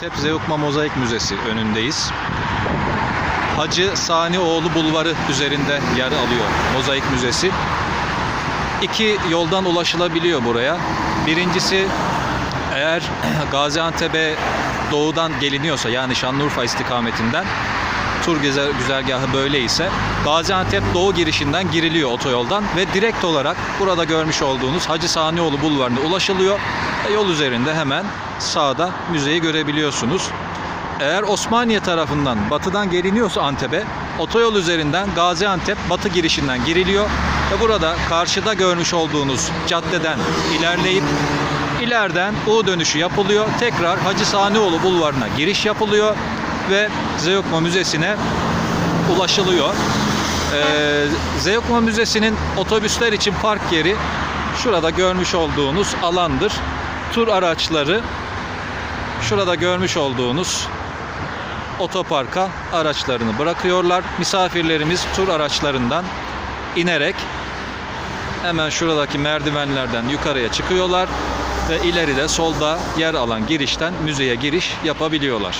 Tep Zeugma Mozaik Müzesi önündeyiz. Hacı Sanioğlu Bulvarı üzerinde yer alıyor Mozaik Müzesi. İki yoldan ulaşılabiliyor buraya. Birincisi eğer Gaziantep'e doğudan geliniyorsa yani Şanlıurfa istikametinden tur güzergahı böyle ise Gaziantep doğu girişinden giriliyor otoyoldan ve direkt olarak burada görmüş olduğunuz Hacı Sanioğlu Bulvarı'na ulaşılıyor. E, Yol üzerinde hemen sağda müzeyi görebiliyorsunuz. Eğer Osmaniye tarafından batıdan geliniyorsa Antep'e otoyol üzerinden Gaziantep batı girişinden giriliyor ve burada karşıda görmüş olduğunuz caddeden ilerleyip ileriden U dönüşü yapılıyor. Tekrar Hacı Sanioğlu Bulvarı'na giriş yapılıyor ve Zeugma Müzesi'ne ulaşılıyor. Ee, Zeugma Müzesi'nin otobüsler için park yeri şurada görmüş olduğunuz alandır. Tur araçları şurada görmüş olduğunuz otoparka araçlarını bırakıyorlar. Misafirlerimiz tur araçlarından inerek hemen şuradaki merdivenlerden yukarıya çıkıyorlar ve ileride solda yer alan girişten müzeye giriş yapabiliyorlar.